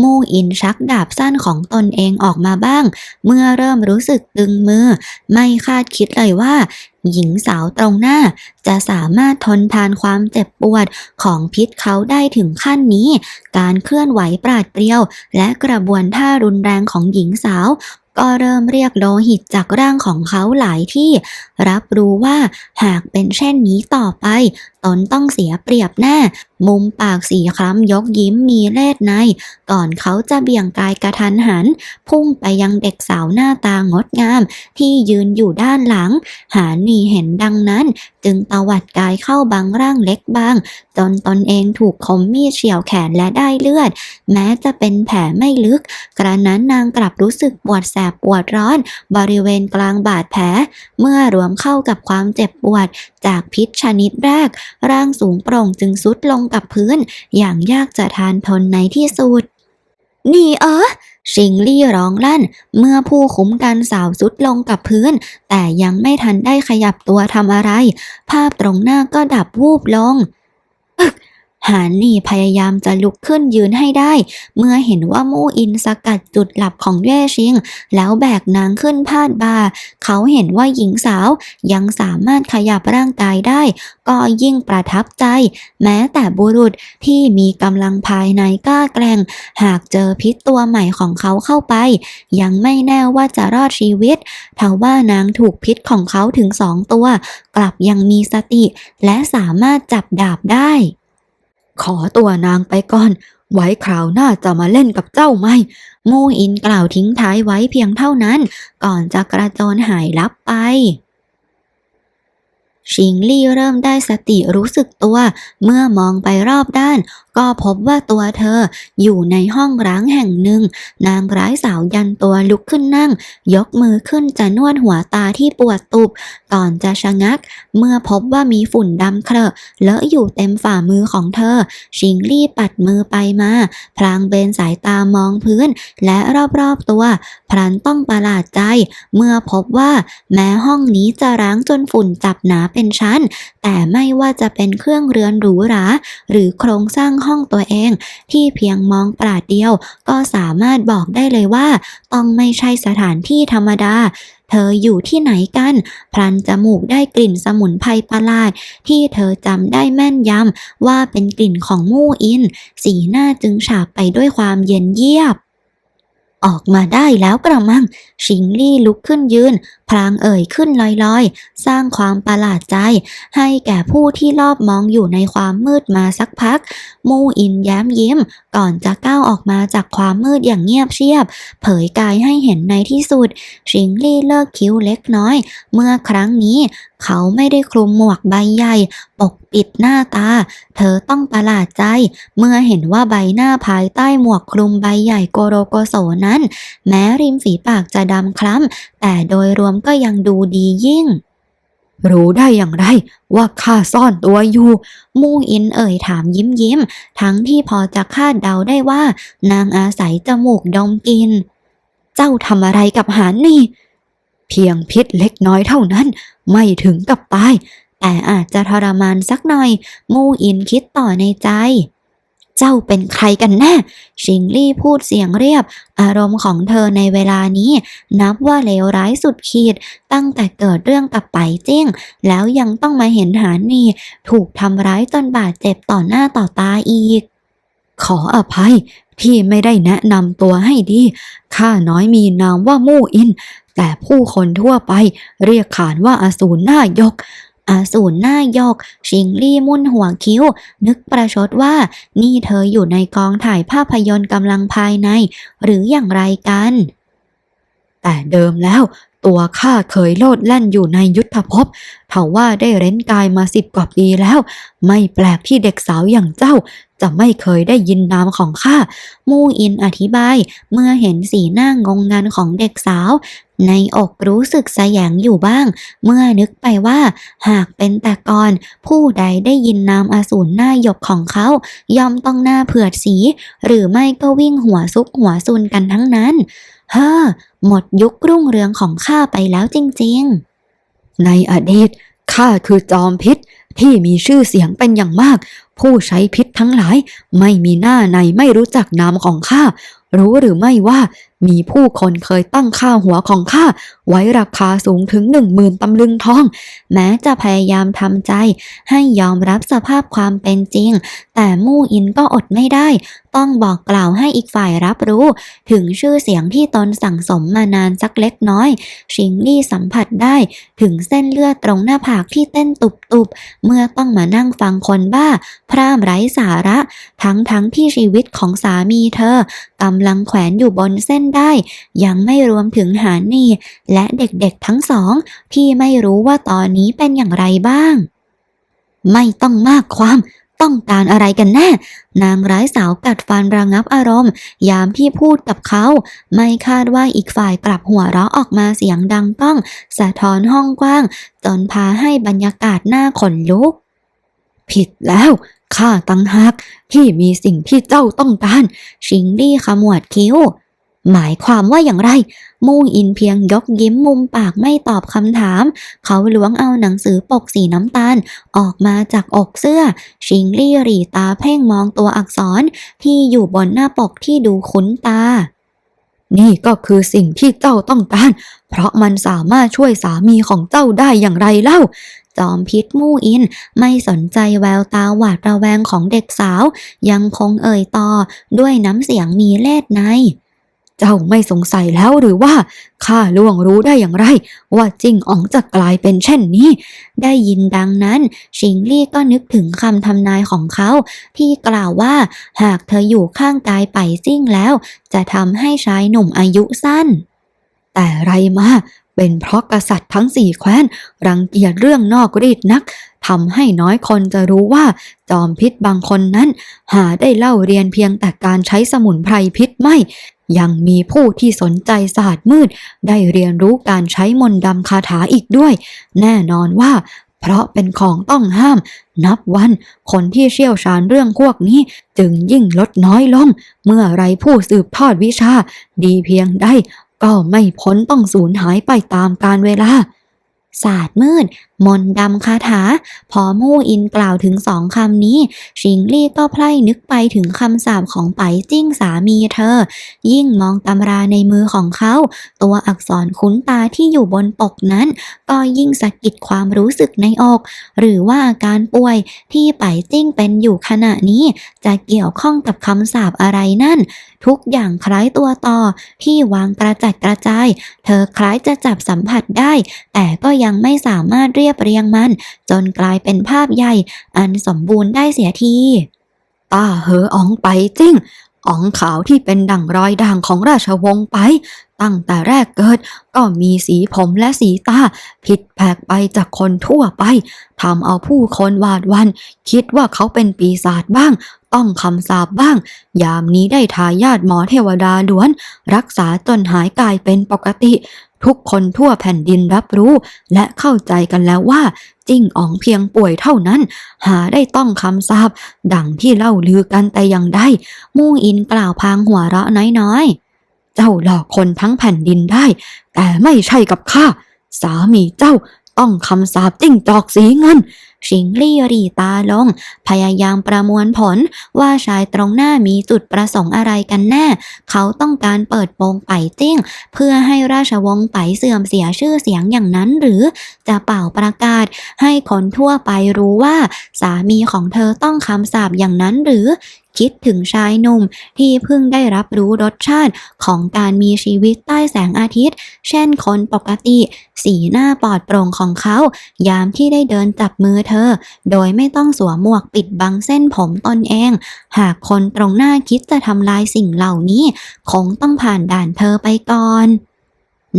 มู่อินชักดาบสั้นของตนเองออกมาบ้าง เมื่อเริ่มรู้สึกตึงมือ ไม่คาดคิดเลยว่า หญิงสาวตรงหน้า จะสามารถทนทานความเจ็บปวดของพิษเขาได้ถึงขั้นนี้ การเคลื่อนไหวปราดเปรียว และกระบวนท่ารุนแรงของหญิงสาวก็เริ่มเรียกโลหิตจากร่างของเขาหลายที่ รับรู้ว่าหากเป็นเช่นนี้ต่อไปตนต้องเสียเปรียบแน่ มุมปากสีคล้ำยกยิ้มมีเลดใน ก่อนเขาจะเบี่ยงกายกระทันหัน พุ่งไปยังเด็กสาวหน้าตางดงาม ที่ยืนอยู่ด้านหลัง หานีเห็นดังนั้น จึงตวัดกายเข้าบังร่างเล็กบาง จนตนเองถูกคมมีดเฉี่ยวแขนและได้เลือด แม้จะเป็นแผลไม่ลึก กระนั้นนางกลับรู้สึกปวดแสบปวดร้อน บริเวณกลางบาดแผล เมื่อรวมเข้ากับความเจ็บปวด จากพิษชนิดแรกร่างสูงโปร่งจึงซุดลงกับพื้น อย่างยากจะทานทนในที่สุดนี่เออชิงลี่ร้องลั่น เมื่อผู้คุ้มกันสาวสุดลงกับพื้น แต่ยังไม่ทันได้ขยับตัวทำอะไร ภาพตรงหน้าก็ดับวูบลง หานนี่พยายามจะลุกขึ้นยืนให้ได้ เมื่อเห็นว่ามู่อินสกัดจุดหลับของเย่ชิง แล้วแบกนางขึ้นพาดบ่าเขาเห็นว่าหญิงสาวยังสามารถขยับร่างกายได้ ก็ยิ่งประทับใจ แม้แต่บุรุษที่มีกำลังภายในกล้าแกร่ง หากเจอพิษตัวใหม่ของเขาเข้าไป ยังไม่แน่ว่าจะรอดชีวิตทว่านางถูกพิษของเขาถึงสองตัว กลับยังมีสติ และสามารถจับดาบได้ ขอตัวนางไปก่อน ไว้คราวหน้าจะมาเล่นกับเจ้าไหมมู่อินกล่าวทิ้งท้ายไว้เพียงเท่านั้น ก่อนจะกระโจนหายลับไปชิงลี่เริ่มได้สติรู้สึกตัว เมื่อมองไปรอบด้านก็พบว่าตัวเธออยู่ในห้องร้างแห่งหนึ่ง นางร้ายสาวยันตัวลุกขึ้นนั่ง ยกมือขึ้นจะนวดหัวตาที่ปวดตุบ ก่อนจะชะงัก เมื่อพบว่ามีฝุ่นดำเครอะเลอะอยู่เต็มฝ่ามือของเธอ ชิงลี่ปัดมือไปมา พลางเบนสายตามองพื้น และรอบๆตัวพลันต้องประหลาดใจ เมื่อพบว่าแม้ห้องนี้จะร้างจนฝุ่นจับหนาเป็นชั้น แต่ไม่ว่าจะเป็นเครื่องเรือนหรูหราหรือโครงสร้างห้องตัวเอง ที่เพียงมองปราดเดียว ก็สามารถบอกได้เลยว่า ต้องไม่ใช่สถานที่ธรรมดา เธออยู่ที่ไหนกัน พลันจมูกได้กลิ่นสมุนไพรประหลาด ที่เธอจำได้แม่นยำว่าเป็นกลิ่นของมู่อิน สีหน้าจึงฉาบไปด้วยความเย็นเยียบออกมาได้แล้วกระมัง ชิงลี่ลุกขึ้นยืน พลางเอ่ยขึ้นลอยๆ สร้างความประหลาดใจ ให้แก่ผู้ที่รอบมองอยู่ในความมืดมาสักพัก มู่อินแย้มยิ้ม ก่อนจะก้าวออกมาจากความมืดอย่างเงียบเชียบ เผยกายให้เห็นในที่สุด ชิงลี่เลิกคิ้วเล็กน้อย เมื่อครั้งนี้เขาไม่ได้คลุมหมวกใบใหญ่ ปกปิดหน้าตา เธอต้องประหลาดใจ เมื่อเห็นว่าใบหน้าภายใต้หมวกคลุมใบใหญ่โกโรโกโสนั้น แม้ริมฝีปากจะดำคล้ำแต่โดยรวมก็ยังดูดียิ่ง รู้ได้อย่างไรว่าข้าซ่อนตัวอยู่ มู่อินเอ่ยถามยิ้มยิ้ม ทั้งที่พอจะคาดเดาได้ว่า นางอาศัยจมูกดมกิน เจ้าทำอะไรกับหานนี่ เพียงพิษเล็กน้อยเท่านั้น ไม่ถึงกับตาย แต่อาจจะทรมานสักหน่อย มู่อินคิดต่อในใจ เจ้าเป็นใครกันแน่ ชิงลี่พูดเสียงเรียบ อารมณ์ของเธอในเวลานี้ นับว่าเลวร้ายสุดขีด ตั้งแต่เกิดเรื่องกับไปจิ้ง แล้วยังต้องมาเห็นหานีถูกทำร้ายจนบาดเจ็บต่อหน้าต่อตาอีก ขออภัยที่ไม่ได้แนะนำตัวให้ดี ข้าน้อยมีนามว่ามู่อิน แต่ผู้คนทั่วไปเรียกขานว่าอสูรหน้ายก อาสูรหน้ายก ชิงลี่มุ่นหัวคิ้ว นึกประชดว่า นี่เธออยู่ในกองถ่ายภาพยนตร์กำลังภายใน หรืออย่างไรกัน แต่เดิมแล้วตัวข้าเคยโลดแล่นอยู่ในยุทธภพเถาว่าได้เร้นกายมาสิบกว่าปีแล้ว ไม่แปลกที่เด็กสาวอย่างเจ้า จะไม่เคยได้ยินนามของข้ามู่อินอธิบาย เมื่อเห็นสีหน้างงงันของเด็กสาว ในอกรู้สึกสยงอยู่บ้าง เมื่อนึกไปว่า หากเป็นแต่ก่อนผู้ใดได้ยินนามอสูรหน้าหยกของเขา ย่อมต้องหน้าเผือดสี หรือไม่ก็วิ่งหัวซุกหัวซุนกันทั้งนั้น เฮ้อ หมดยุครุ่งเรืองของข้าไปแล้วจริง ๆ ในอดีตข้าคือจอมพิษที่มีชื่อเสียงเป็นอย่างมาก ผู้ใช้พิษทั้งหลาย ไม่มีหน้าในไม่รู้จักนามของข้า รู้หรือไม่ว่ามีผู้คนเคยตั้งค่าหัวของข้า ไว้ราคาสูงถึงหนึ่งหมื่นตำลึงทอง แม้จะพยายามทำใจ ให้ยอมรับสภาพความเป็นจริง แต่มู่อินก็อดไม่ได้ ต้องบอกกล่าวให้อีกฝ่ายรับรู้ ถึงชื่อเสียงที่ตนสั่งสมมานานสักเล็กน้อย ชิงลี่สัมผัสได้ ถึงเส้นเลือดตรงหน้าผากที่เต้นตุบๆ เมื่อต้องมานั่งฟังคนบ้า พร่ำไร้สาระ ทั้งทั้งๆที่ชีวิตของสามีเธอกำลังแขวนอยู่บนเส้นได้ ยังไม่รวมถึงหานีและเด็กๆทั้งสอง ที่ไม่รู้ว่าตอนนี้เป็นอย่างไรบ้าง ไม่ต้องมากความ ต้องการอะไรกันแน่ นางร้ายสาวกัดฟันระงับอารมณ์ ยามที่พูดกับเขา ไม่คาดว่าอีกฝ่ายกลับหัวเราะออกมาเสียงดังก้อง สะท้อนห้องกว้าง จนพาให้บรรยากาศหน้าขนลุก ผิดแล้วข้าตั้งหากที่มีสิ่งที่เจ้าต้องการ ชิงลี่ขมวดคิ้ว หมายความว่าอย่างไร มู่อินเพียงยกยิ้มมุมปากไม่ตอบคำถาม เขาล้วงเอาหนังสือปกสีน้ำตาล ออกมาจากอกเสื้อ ชิงลี่หรีตาเพ่งมองตัวอักษรที่อยู่บนหน้าปกที่ดูคุ้นตา นี่ก็คือสิ่งที่เจ้าต้องการ เพราะมันสามารถช่วยสามีของเจ้าได้อย่างไรเล่าจอมพิษมู่อินไม่สนใจแววตาหวาดระแวงของเด็กสาว ยังคงเอ่ยต่อด้วยน้ำเสียงมีเล่ห์ใน เจ้าไม่สงสัยแล้วหรือว่าข้าล่วงรู้ได้อย่างไร ว่าจิ้งอ๋องจะกลายเป็นเช่นนี้ ได้ยินดังนั้นชิงลี่ก็นึกถึงคำทำนายของเขา ที่กล่าวว่า หากเธออยู่ข้างกายไปจิ้งแล้ว จะทำให้ชายหนุ่มอายุสั้น แต่ไรมาเป็นเพราะกษัตริย์ทั้งสี่แคว้น รังเกียจเรื่องนอกรีดนักทำให้น้อยคนจะรู้ว่า จอมพิษบางคนนั้น หาได้เล่าเรียนเพียงแต่การใช้สมุนไพรพิษไม่ ยังมีผู้ที่สนใจศาสตร์มืด ได้เรียนรู้การใช้มนต์ดำคาถาอีกด้วย แน่นอนว่าเพราะเป็นของต้องห้าม นับวันคนที่เชี่ยวชาญเรื่องพวกนี้ จึงยิ่งลดน้อยลง เมื่อไรผู้สืบทอดวิชา ดีเพียงใดก็ไม่พ้นต้องสูญหายไปตามกาลเวลา ศาสตร์มืด มนดำคาถา พอมู่อินกล่าวถึงสองคำนี้ ชิงลี่ก็ไพล่นึกไปถึงคำสาปของไปจิ้งสามีเธอ ยิ่งมองตำราในมือของเขา ตัวอักษรคุ้นตาที่อยู่บนปกนั้น ก็ยิ่งสะกิดความรู้สึกในอก หรือว่าอาการป่วยที่ไปจิ้งเป็นอยู่ขณะนี้ จะเกี่ยวข้องกับคำสาปอะไรนั่น ทุกอย่างคล้ายตัวต่อที่วางกระจัดกระจาย เธอคล้ายจะจับสัมผัสได้ แต่ก็ยังไม่สามารถเรียบเรียงมัน จนกลายเป็นภาพใหญ่ อันสมบูรณ์ได้เสียทีตาเหออ๋องไปจริงอ๋องขาวที่เป็นดั่งรอยด่างของราชวงศ์ไป ตั้งแต่แรกเกิด ก็มีสีผมและสีตา ผิดแปลกไปจากคนทั่วไปทำเอาผู้คนหวาดวัน คิดว่าเขาเป็นปีศาจบ้าง ต้องคำสาปบ้าง ยามนี้ได้ทายาทหมอเทวดาล้วน รักษาจนหายกายเป็นปกติ ทุกคนทั่วแผ่นดินรับรู้และเข้าใจกันแล้วว่า จิ้งอ๋องเพียงป่วยเท่านั้น หาได้ต้องคำสาบดังที่เล่าลือกันแต่อย่างใดมู่อินกล่าวพางหัวเราะน้อยๆ เจ้าหลอกคนทั้งแผ่นดินได้ แต่ไม่ใช่กับข้าสามีเจ้า ต้องคำสาปจิ้งจอกสีเงิน ชิงลี่รีตาลง พยายามประมวลผลว่าชายตรงหน้ามีจุดประสงค์อะไรกันแน่ เขาต้องการเปิดโปงไปจิ้ง เพื่อให้ราชวงศ์ไปเสื่อมเสียชื่อเสียงอย่างนั้นหรือจะเป่าประกาศให้คนทั่วไปรู้ว่า สามีของเธอต้องคำสาปอย่างนั้นหรือ คิดถึงชายหนุ่มที่เพิ่งได้รับรู้รสชาติของการมีชีวิตใต้แสงอาทิตย์ เช่นคนปกติ สีหน้าปลอดโปร่งของเขา ยามที่ได้เดินจับมือเธอ โดยไม่ต้องสวมหมวกปิดบังเส้นผมตนเอง หากคนตรงหน้าคิดจะทำลายสิ่งเหล่านี้ คงต้องผ่านด่านเธอไปก่อน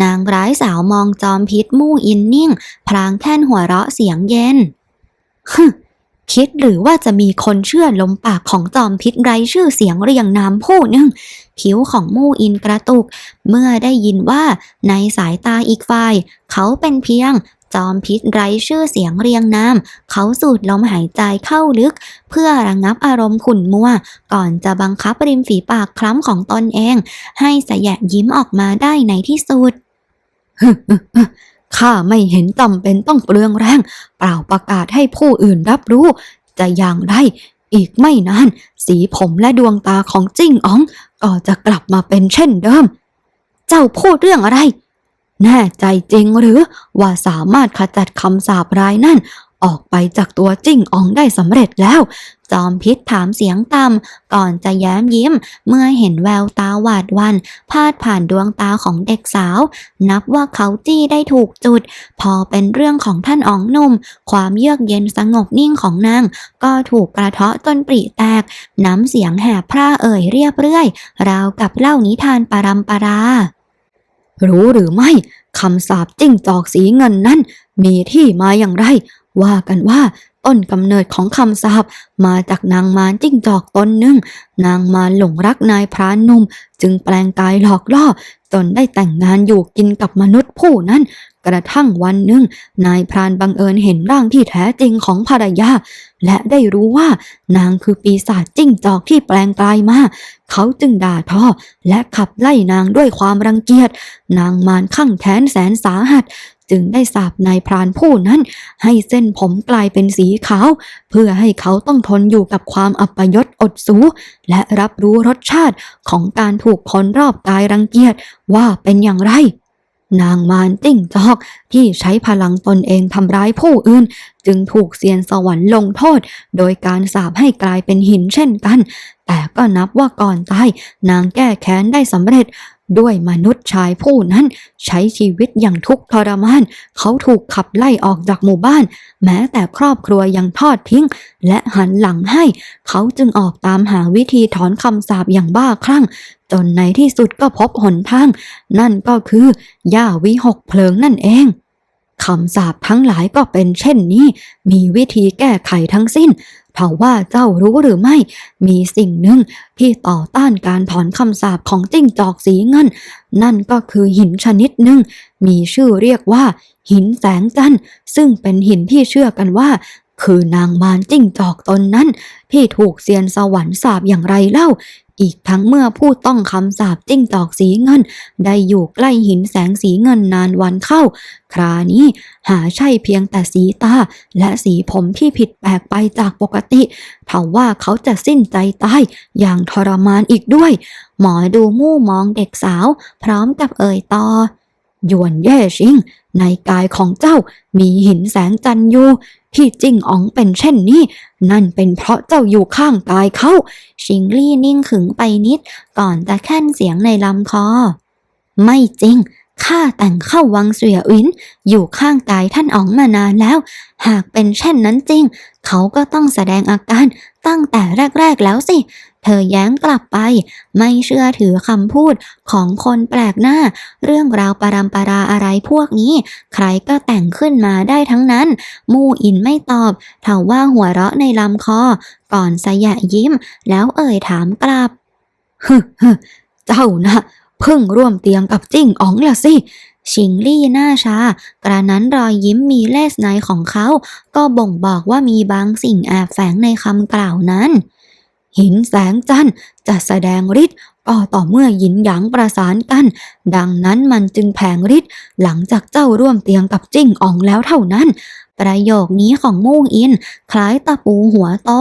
นางร้ายสาวมองจอมพิษมู่อินนิ่ง พลางแท่นหัวเราะเสียงเย็นฮึ คิดหรือว่าจะมีคนเชื่อลมปากของจอมพิษไร้ชื่อเสียงเรียงนามผู้หนึ่งผิวของมู่อินกระตุก เมื่อได้ยินว่าในสายตาอีกฝ่าย เขาเป็นเพียงจอมพิษไร้ชื่อเสียงเรียงนามเขาสูดลมหายใจเข้าลึก เพื่อระงับอารมณ์ขุ่นมัว ก่อนจะบังคับริมฝีปากคล้ำของตนเอง ให้สยะยิ้มออกมาได้ในที่สุด ข้าไม่เห็นจำเป็นต้องเปลืองแรง เปล่าประกาศให้ผู้อื่นรับรู้ จะอย่างไรอีกไม่นาน สีผมและดวงตาของจิ้งอ๋อง ก็จะกลับมาเป็นเช่นเดิม เจ้าพูดเรื่องอะไร แน่ใจจริงหรือว่าสามารถขจัดคำสาปร้ายนั่น ออกไปจากตัวจิ้งอองได้สำเร็จแล้ว จอมพิษถามเสียงต่ำก่อนจะแย้มยิ้ม เมื่อเห็นแววตาหวาดวัน พาดผ่านดวงตาของเด็กสาว นับว่าเขาจี้ได้ถูกจุด พอเป็นเรื่องของท่านอ๋องหนุ่ม ความเยือกเย็นสงบนิ่งของนาง ก็ถูกกระเทาะจนปริแตก น้ำเสียงแหบพร่าเอ่ยเรียบเรื่อย ราวกับเล่านิทานปารำปรารู้หรือไม่คำสาปจิ้งจอกสีเงินนั้นมีที่มาอย่างไร ว่ากันว่าต้นกำเนิดของคำสาปมาจากนางมารจิ้งจอกตนหนึ่ง นางมารหลงรักนายพรานหนุ่ม จึงแปลงกายหลอกล่อ จนได้แต่งงานอยู่กินกับมนุษย์ผู้นั้น กระทั่งวันหนึ่ง นายพรานบังเอิญเห็นร่างที่แท้จริงของภรรยา และได้รู้ว่านางคือปีศาจจิ้งจอกที่แปลงกายมา เขาจึงด่าทอ และขับไล่นางด้วยความรังเกียจ นางมารข้างแค้นแสนสาหัส จึงได้สาบนายพรานผู้นั้น ให้เส้นผมกลายเป็นสีขาว เพื่อให้เขาต้องทนอยู่กับความอัปยศอดสู และรับรู้รสชาติของการถูกคนรอบกายรังเกียจว่าเป็นอย่างไร นางมารจิ้งจอกที่ใช้พลังตนเองทำร้ายผู้อื่น จึงถูกเซียนสวรรค์ลงโทษ โดยการสาปให้กลายเป็นหินเช่นกัน แต่ก็นับว่าก่อนตายนางแก้แค้นได้สำเร็จ ด้วยมนุษย์ชายผู้นั้น ใช้ชีวิตอย่างทุกข์ทรมาน เขาถูกขับไล่ออกจากหมู่บ้าน แม้แต่ครอบครัวยังทอดทิ้ง และหันหลังให้ เขาจึงออกตามหาวิธีถอนคำสาปอย่างบ้าคลั่ง จนในที่สุดก็พบหนทาง นั่นก็คือย่าวิหกเพลิงนั่นเองคำสาปทั้งหลายก็เป็นเช่นนี้ มีวิธีแก้ไขทั้งสิ้น เท่าว่าเจ้ารู้หรือไม่ มีสิ่งหนึ่งที่ต่อต้านการถอนคำสาปของจิ้งจอกสีเงิน นั่นก็คือหินชนิดหนึ่ง มีชื่อเรียกว่า หินแสงจันทร์ซึ่งเป็นหินที่เชื่อกันว่า คือนางมารจิ้งจอกตนนั้น ที่ถูกเซียนสวรรค์สาบอย่างไรเล่า อีกทั้งเมื่อผู้ต้องคำสาปจิ้งจอกสีเงิน ได้อยู่ใกล้หินแสงสีเงินนานวันเข้า ครานี้หาใช่เพียงแต่สีตา และสีผมที่ผิดแปลกไปจากปกติเท่าว่าเขาจะสิ้นใจตายอย่างทรมานอีกด้วย หมอดูมู่มองเด็กสาว พร้อมกับเอ่ยต่อ ยวนแย่ชิง ในกายของเจ้ามีหินแสงจันอยู่ที่จิ้งอ๋องเป็นเช่นนี้ นั่นเป็นเพราะเจ้าอยู่ข้างกายเขาชิงลี่นิ่งขึงไปนิด ก่อนจะแค่นเสียงในลำคอ ไม่จริงข้าแต่งเข้าวังเสวียอินอยู่ข้างกายท่านอ๋องมานานแล้ว หากเป็นเช่นนั้นจริง เขาก็ต้องแสดงอาการตั้งแต่แรก ๆแล้วสิ เธอแย้งกลับไป ไม่เชื่อถือคำพูดของคนแปลกหน้า เรื่องราวปรำปราอะไรพวกนี้ ใครก็แต่งขึ้นมาได้ทั้งนั้น มู่อินไม่ตอบเถาว่าหัวเราะในลำคอ ก่อนสยะยิ้ม แล้วเอ่ยถามกลับฮึฮเจ้านะเพิ่งร่วมเตียงกับจิ้งอ๋องละสิชิงลี่หน้าชา กระนั้นรอยยิ้มมีเลสในของเขา ก็บ่งบอกว่ามีบางสิ่งแอบแฝงในคำกล่าวนั้น หินแสงจันทร์จะแสดงฤทธิ์ก็ต่อเมื่อหยินหยางประสานกัน ดังนั้นมันจึงแผงฤทธิ์หลังจากเจ้าร่วมเตียงกับจิ้งอองแล้วเท่านั้น ประโยคนี้ของมู่อิน คล้ายตะปูหัวโต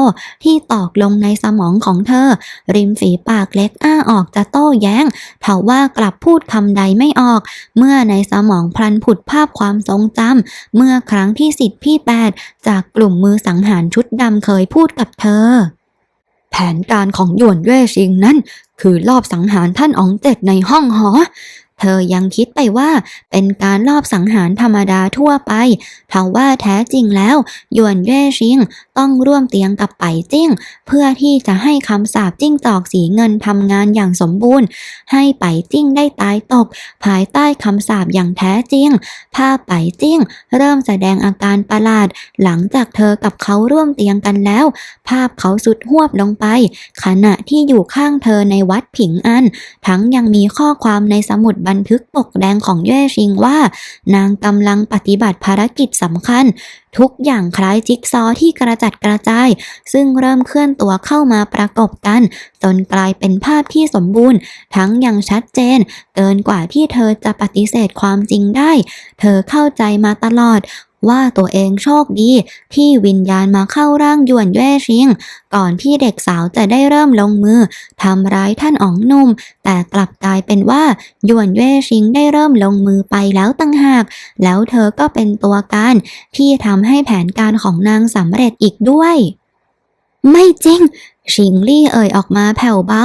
ที่ตอกลงในสมองของเธอ ริมฝีปากเล็กอ้าออกจะโต้แย้งเถาว่ากลับพูดคำใดไม่ออก เมื่อในสมองพลันผุดภาพความทรงจำเมื่อครั้งที่สิทธิพี่แปดจากกลุ่มมือสังหารชุดดำเคยพูดกับเธอ แผนการของหยวนเย่ชิงนั้น คือลอบสังหารท่านอ๋องเจ็ดในห้องหอ เธอยังคิดไปว่าเป็นการลอบสังหารธรรมดาทั่วไปทว่าแท้จริงแล้ว หยวนเย่ชิงต้องร่วมเตียงกับไปจิ้ง เพื่อที่จะให้คำสาปจิ้งจอกสีเงินทำงานอย่างสมบูรณ์ ให้ไปจิ้งได้ตายตก ภายใต้คำสาปอย่างแท้จริง ภาพไปจิ้ง เริ่มแสดงอาการประหลาด หลังจากเธอกับเขาร่วมเตียงกันแล้ว ภาพเขาสุดหวบลงไป ขณะที่อยู่ข้างเธอในวัดผิงอัน ทั้งยังมีข้อความในสมุดบันทึกปกแดงของเย่ชิงว่า นางกำลังปฏิบัติภารกิจสำคัญ ทุกอย่างคล้ายจิ๊กซอที่กระจัดกระจาย ซึ่งเริ่มเคลื่อนตัวเข้ามาประกบกัน จนกลายเป็นภาพที่สมบูรณ์ ทั้งยังชัดเจน เกินกว่าที่เธอจะปฏิเสธความจริงได้ เธอเข้าใจมาตลอด ว่าตัวเองโชคดีที่วิญญาณมาเข้าร่างยวนแย่ชิง ก่อนที่เด็กสาวจะได้เริ่มลงมือทำร้ายท่านอ๋องนุ่ม แต่กลับกลายเป็นว่ายวนแย่ชิงได้เริ่มลงมือไปแล้วตั้งหาก แล้วเธอก็เป็นตัวการที่ทำให้แผนการของนางสำเร็จอีกด้วย ไม่จริง ชิงลี่เอ่ยออกมาแผ่วเบา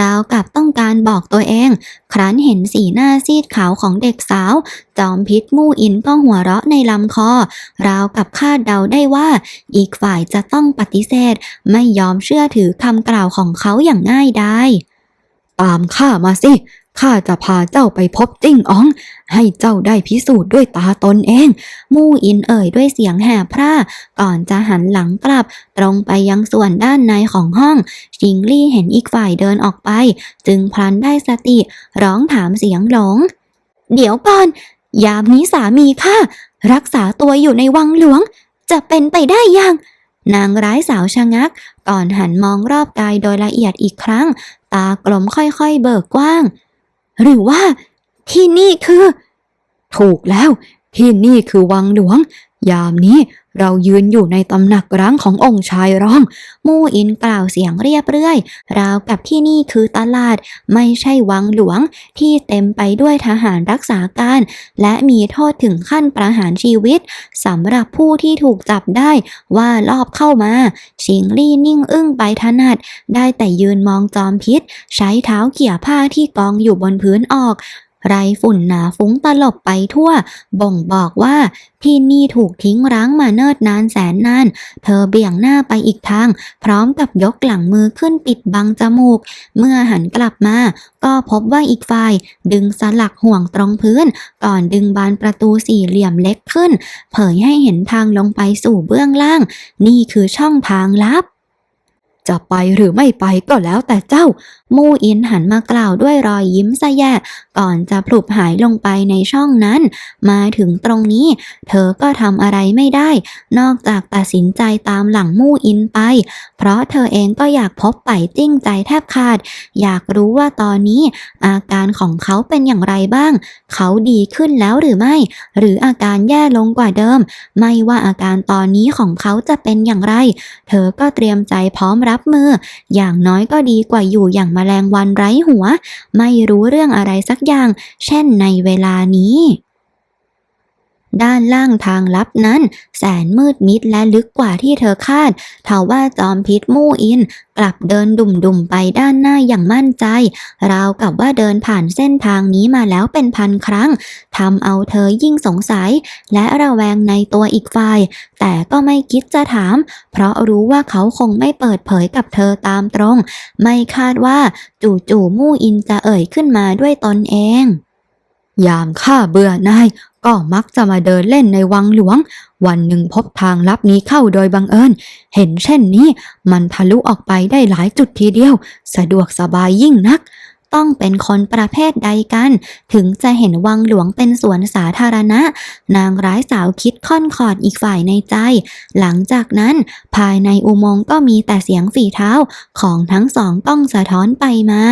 ราวกับต้องการบอกตัวเอง ครั้นเห็นสีหน้าซีดขาวของเด็กสาว จอมพิษมู่อินก็หัวเราะในลำคอ ราวกับคาดเดาได้ว่า อีกฝ่ายจะต้องปฏิเสธ ไม่ยอมเชื่อถือคำกล่าวของเขาอย่างง่ายดายตามข้ามาสิ ข้าจะพาเจ้าไปพบจิ้งอ๋อง ให้เจ้าได้พิสูจน์ด้วยตาตนเอง มู่อินเอ่ยด้วยเสียงแหบพร่า ก่อนจะหันหลังกลับ ตรงไปยังส่วนด้านในของห้อง ชิงลี่เห็นอีกฝ่ายเดินออกไป จึงพลันได้สติ ร้องถามเสียงหลง เดี๋ยวก่อน ยามนี้สามีข้ารักษาตัวอยู่ในวังหลวง จะเป็นไปได้ยังนางร้ายสาวชะงัก ก่อนหันมองรอบกายโดยละเอียดอีกครั้ง ตากลมค่อยๆเบิกกว้าง หรือว่า ที่นี่คือ ถูกแล้ว ที่นี่คือวังหลวง ยามนี้ เรายืนอยู่ในตำหนักร้างขององค์ชายร้อง มู่อินกล่าวเสียงเรียบเรื่อย ราวกับที่นี่คือตลาด ไม่ใช่วังหลวงที่เต็มไปด้วยทหารรักษาการ และมีโทษถึงขั้นประหารชีวิตสำหรับผู้ที่ถูกจับได้ว่าลอบเข้ามา ชิงลี่นิ่งอึ้งไปถนัด ได้แต่ยืนมองจอมพิษ ใช้เท้าเขี่ยผ้าที่กองอยู่บนพื้นออก ไรฝุ่นหนาฟุ้งตลบไปทั่ว บ่งบอกว่าที่นี่ถูกทิ้งร้างมาเนิ่นนานแสนนาน เธอเบี่ยงหน้าไปอีกทาง พร้อมกับยกหลังมือขึ้นปิดบังจมูก เมื่อหันกลับมา ก็พบว่าอีกฝ่าย ดึงสลักห่วงตรงพื้น ก่อนดึงบานประตูสี่เหลี่ยมเล็กขึ้น เผยให้เห็นทางลงไปสู่เบื้องล่าง นี่คือช่องทางลับ จะไปหรือไม่ไปก็แล้วแต่เจ้า มู่อินหันมากล่าวด้วยรอยยิ้มสะแยะ ก่อนจะพลุบหายลงไปในช่องนั้น มาถึงตรงนี้ เธอก็ทำอะไรไม่ได้ นอกจากตัดสินใจตามหลังมู่อินไป เพราะเธอเองก็อยากพบไปจิ้งใจแทบขาด อยากรู้ว่าตอนนี้ อาการของเขาเป็นอย่างไรบ้าง เขาดีขึ้นแล้วหรือไม่ หรืออาการแย่ลงกว่าเดิม ไม่ว่าอาการตอนนี้ของเขาจะเป็นอย่างไร เธอก็เตรียมใจพร้อมรับมือ อย่างน้อยก็ดีกว่าอยู่อย่างมแมลงวันไร้หัว ไม่รู้เรื่องอะไรสักอย่าง เช่นในเวลานี้ ด้านล่างทางลับนั้น แสนมืดมิดและลึกกว่าที่เธอคาดเทว่าจอมพิษมู่อิน กลับเดินดุ่มๆไปด้านหน้าอย่างมั่นใจ ราวกับว่าเดินผ่านเส้นทางนี้มาแล้วเป็นพันครั้งทำเอาเธอยิ่งสงสัย และระแวงในตัวอีกฝ่าย แต่ก็ไม่คิดจะถาม เพราะรู้ว่าเขาคงไม่เปิดเผยกับเธอตามตรง ไม่คาดว่าจู่ๆมู่อินจะเอ่ยขึ้นมาด้วยตนเอง ยามข้าเบื่อนายก็มักจะมาเดินเล่นในวังหลวง วันหนึ่งพบทางลับนี้เข้าโดยบังเอิญ เห็นเช่นนี้มันทะลุออกไปได้หลายจุดทีเดียว สะดวกสบายยิ่งนัก ต้องเป็นคนประเภทใดกัน ถึงจะเห็นวังหลวงเป็นสวนสาธารณะ นางร้ายสาวคิดค่อนขอดอีกฝ่ายในใจ หลังจากนั้นภายในอุโมงค์ก็มีแต่เสียงฝีเท้าของทั้งสองต้องสะท้อนไปมา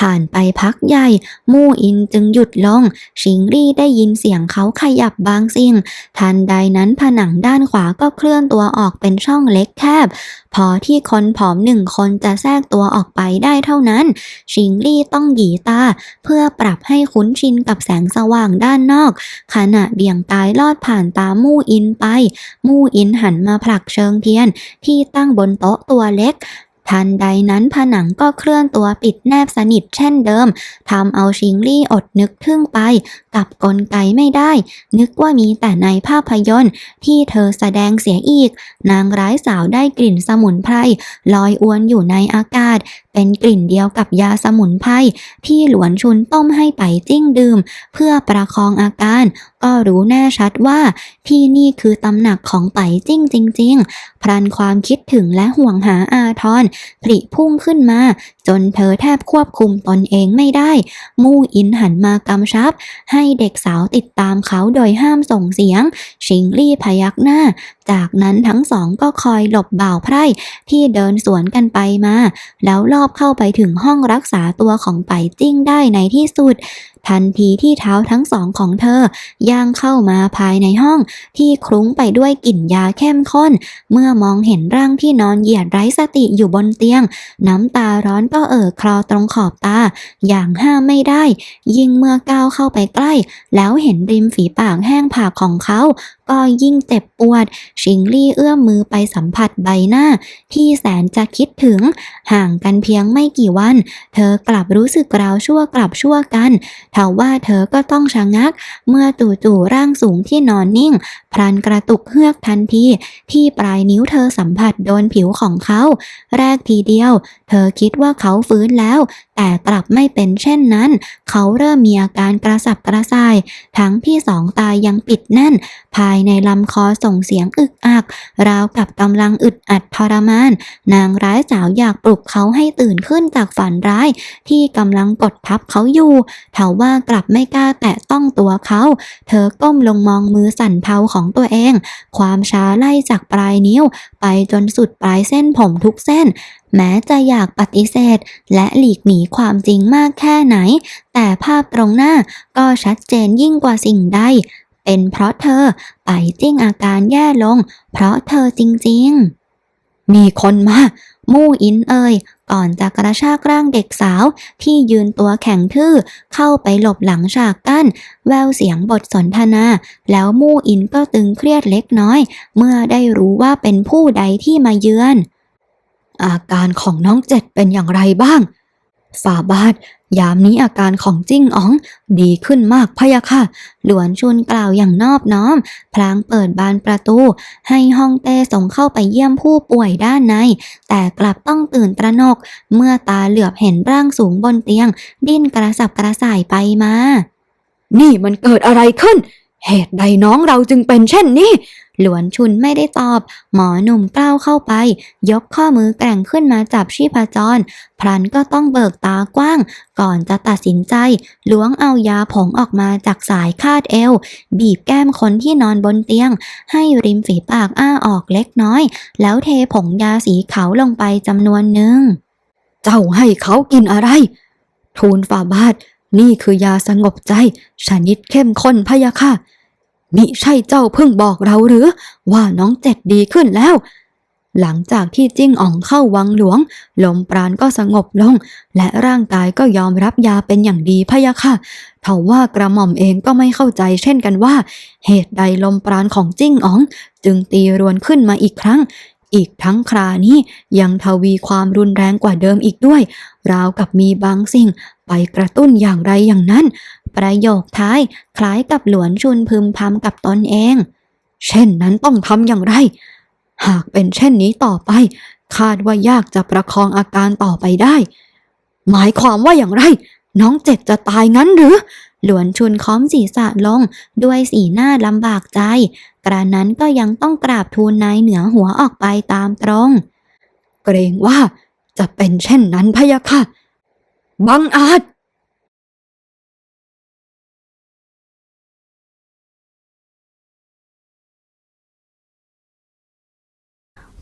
ผ่านไปพักใหญ่ มู่อินจึงหยุดลง ชิงรี่ได้ยินเสียงเขาขยับบางสิ่ง ทันใดนั้นผนังด้านขวาก็เคลื่อนตัวออกเป็นช่องเล็กแคบ พอที่คนผอมหนึ่งคนจะแทรกตัวออกไปได้เท่านั้น ชิงลี่ต้องหยีตา เพื่อปรับให้คุ้นชินกับแสงสว่างด้านนอก ขณะเบี่ยงกายลอดผ่านตามู่อินไป มู่อินหันมาผลักเชิงเทียนที่ตั้งบนโต๊ะตัวเล็ก ทันใดนั้นผนังก็เคลื่อนตัวปิดแนบสนิทเช่นเดิมทำเอาชิงลี่อดนึกทึ่งไป กับกลไกไม่ได้ นึกว่ามีแต่ในภาพยนตร์ ที่เธอแสดงเสียอีก นางร้ายสาวได้กลิ่นสมุนไพรลอยอวนอยู่ในอากาศ เป็นกลิ่นเดียวกับยาสมุนไพรที่หลวนชุนต้มให้ไปจิ้งดื่ม เพื่อประคองอาการก็รู้แน่ชัดว่าที่นี่คือตำหนักของไปจิ้งจริง ๆ พรันความคิดถึงและห่วงหาอาทรผลิพุ่งขึ้นมา จนเธอแทบควบคุมตนเองไม่ได้ มู่อินหันมากำชับ ให้เด็กสาวติดตามเขาโดยห้ามส่งเสียง ชิงลี่พยักหน้า จากนั้นทั้งสองก็คอยหลบบ่าวไพร่ที่เดินสวนกันไปมา แล้วลอบเข้าไปถึงห้องรักษาตัวของไปจิ้งได้ในที่สุดทันทีที่เท้าทั้งสองของเธอย่างเข้ามาภายในห้อง ที่คลุ้งไปด้วยกลิ่นยาเข้มข้น เมื่อมองเห็นร่างที่นอนเหยียดไร้สติอยู่บนเตียง น้ำตาร้อนก็เอ่อคลอตรงขอบตา อย่างห้ามไม่ได้ ยิ่งเมื่อก้าวเข้าไปใกล้ แล้วเห็นริมฝีปากแห้งผากของเขา ก็ยิ่งเจ็บปวด ชิงลี่เอื้อมมือไปสัมผัสใบหน้า ที่แสนจะคิดถึง ห่างกันเพียงไม่กี่วัน เธอกลับรู้สึกราวชั่วกลับชั่วกันเทว่าเธอก็ต้องชะงัก เมื่อจู่ๆร่างสูงที่นอนนิ่ง พลันกระตุกเฮือกทันที ที่ปลายนิ้วเธอสัมผัสโดนผิวของเขา แรกทีเดียว เธอคิดว่าเขาฟื้นแล้ว แต่กลับไม่เป็นเช่นนั้น เขาเริ่มมีอาการกระสับกระส่าย ทั้งที่สองตายังปิดแน่น ภายในลำคอส่งเสียงอึกอัก ราวกับกำลังอึดอัดทรมาน นางร้ายสาวอยากปลุกเขาให้ตื่นขึ้นจากฝันร้าย ที่กำลังกดทับเขาอยู่เทว่ากลับไม่กล้าแตะต้องตัวเขา เธอก้มลงมองมือสั่นเทาของตัวเอง ความช้าไล่จากปลายนิ้ว ไปจนสุดปลายเส้นผมทุกเส้น แม้จะอยากปฏิเสธ และหลีกหนีความจริงมากแค่ไหน แต่ภาพตรงหน้าก็ชัดเจนยิ่งกว่าสิ่งใด เป็นเพราะเธอไปจิ้งอาการแย่ลง เพราะเธอจริงๆ มีคนมา มู่อินเอ่ยก่อนจะกระชากร่างเด็กสาวที่ยืนตัวแข็งทื่อเข้าไปหลบหลังฉากกั้น แววเสียงบทสนทนา แล้วมู่อินก็ตึงเครียดเล็กน้อย เมื่อได้รู้ว่าเป็นผู้ใดที่มาเยือน อาการของน้องเจ็ดเป็นอย่างไรบ้าง ฝ่าบาท ยามนี้อาการของจิ้งอ๋องดีขึ้นมากพะยะค่ะ หลวนชุนกล่าวอย่างนอบน้อม พลางเปิดบานประตู ให้ฮ่องเต้ส่งเข้าไปเยี่ยมผู้ป่วยด้านใน แต่กลับต้องตื่นตระหนก เมื่อตาเหลือบเห็นร่างสูงบนเตียง ดิ้นกระสับกระส่ายไปมา นี่มันเกิดอะไรขึ้น เหตุใดน้องเราจึงเป็นเช่นนี้ หลวนชุนไม่ได้ตอบ หมอหนุ่มก้าวเข้าไป ยกข้อมือแกร่งขึ้นมาจับชีพจร พลันก็ต้องเบิกตากว้าง ก่อนจะตัดสินใจ ล้วงเอายาผงออกมาจากสายคาดเอว บีบแก้มคนที่นอนบนเตียง ให้ริมฝีปากอ้าออกเล็กน้อย แล้วเทผงยาสีขาวลงไปจำนวนหนึ่ง เจ้าให้เขากินอะไร ทูลฝ่าบาท นี่คือยาสงบใจชนิดเข้มข้นพะยะค่ะ มิใช่เจ้าเพิ่งบอกเราหรือ ว่าน้องเจ็ดดีขึ้นแล้ว หลังจากที่จิ้งอ่องเข้าวังหลวง ลมปราณก็สงบลง และร่างกายก็ยอมรับยาเป็นอย่างดีพะยะค่ะเทว่ากระหม่อมเองก็ไม่เข้าใจเช่นกันว่า เหตุใดลมปราณของจิ้งอ๋อง จึงตีรวนขึ้นมาอีกครั้ง อีกทั้งครานี้ยังทวีความรุนแรงกว่าเดิมอีกด้วย ราวกับมีบางสิ่งไปกระตุ้นอย่างไรอย่างนั้น ประโยคท้ายคล้ายกับหลวนชุนพึมพำกับตนเอง เช่นนั้นต้องทำอย่างไร หากเป็นเช่นนี้ต่อไป คาดว่ายากจะประคองอาการต่อไปได้ หมายความว่าอย่างไร น้องเจ็ดจะตายงั้นหรือ หลวนชุนค้อมศีรษะลง ด้วยสีหน้าลำบากใจ กระนั้นก็ยังต้องกราบทูลนายเหนือหัวออกไปตามตรง เกรงว่าจะเป็นเช่นนั้นพะยะค่ะบังอาจ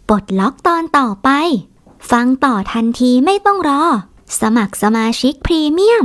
ปลดล็อกตอนต่อไป ฟังต่อทันทีไม่ต้องรอ สมัครสมาชิกพรีเมียม